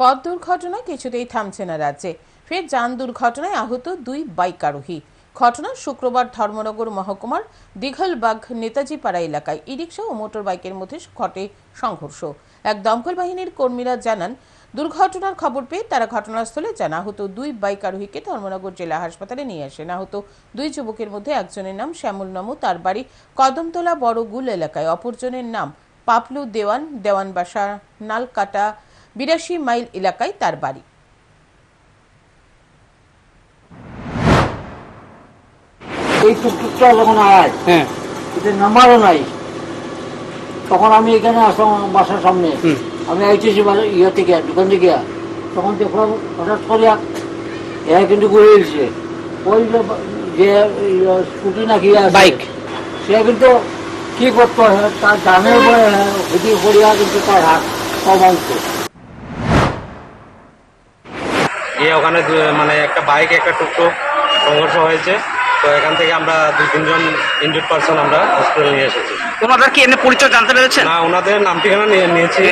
পথ দুর্ঘটনা কিছুতেই থামছে না রাজ্যে। ফের যান দুর্ঘটনায় আহত দুই বাইক আরোহী ঘটনা শুক্রবার ধর্মনগর মহকুমার দীঘলবাগ নেতাজি পাড়া এলাকায়। রিক্সা ও মোটর বাইকের মধ্যে ঘটে সংঘর্ষ। এক দমকল বাহিনীর কর্মীরা জানান, দুর্ঘটনার খবর পেয়ে তারা ঘটনাস্থলে যান। আহত দুই বাইক আরোহীকে ধর্মনগর জেলা হাসপাতালে নিয়ে আসেন। আহত দুই যুবকের মধ্যে একজনের নাম শ্যামল নমু, তার বাড়ি কদমতলা বড়গুল এলাকায়। অপরজনের নাম পাপলু দেওয়ান দেওয়ান বাসা নালকাটা বিরাশি মাইল এলাকায় তার বাড়ি। এই টুকটুকটা যখন আয় হ্যাঁ। এতে নাম্বারও নাই। তখন আমি এখানে আসলাম আমার বাসার সামনে। আমি আইতেছি ইয়ে থেকে দোকান থেকে। তখন দেখলাম হঠাৎ করে এরা কিন্তু ঘুরে এসছে। ওই যে ইয়ে স্কুটি নাকি বাইক। সে কিন্তু কি করতো হ্যাঁ, তার জানের পরে হুদি পড়িয়া কিন্তু তার হাত কমাইছে গিয়ে ওখানে মানে একটা বাইক একটা টুকটুক সংঘর্ষ হয়েছে। তো এখান থেকে আমরা দু তিনজন ইনজুর্ড পার্সন আমরা হসপিটালে নিয়ে এসেছি। ওনাদের কি এনে পরিচয় জানতে পেরেছেন? না ওনাদের নাম ঠিকানা নিয়ে নিয়েছি।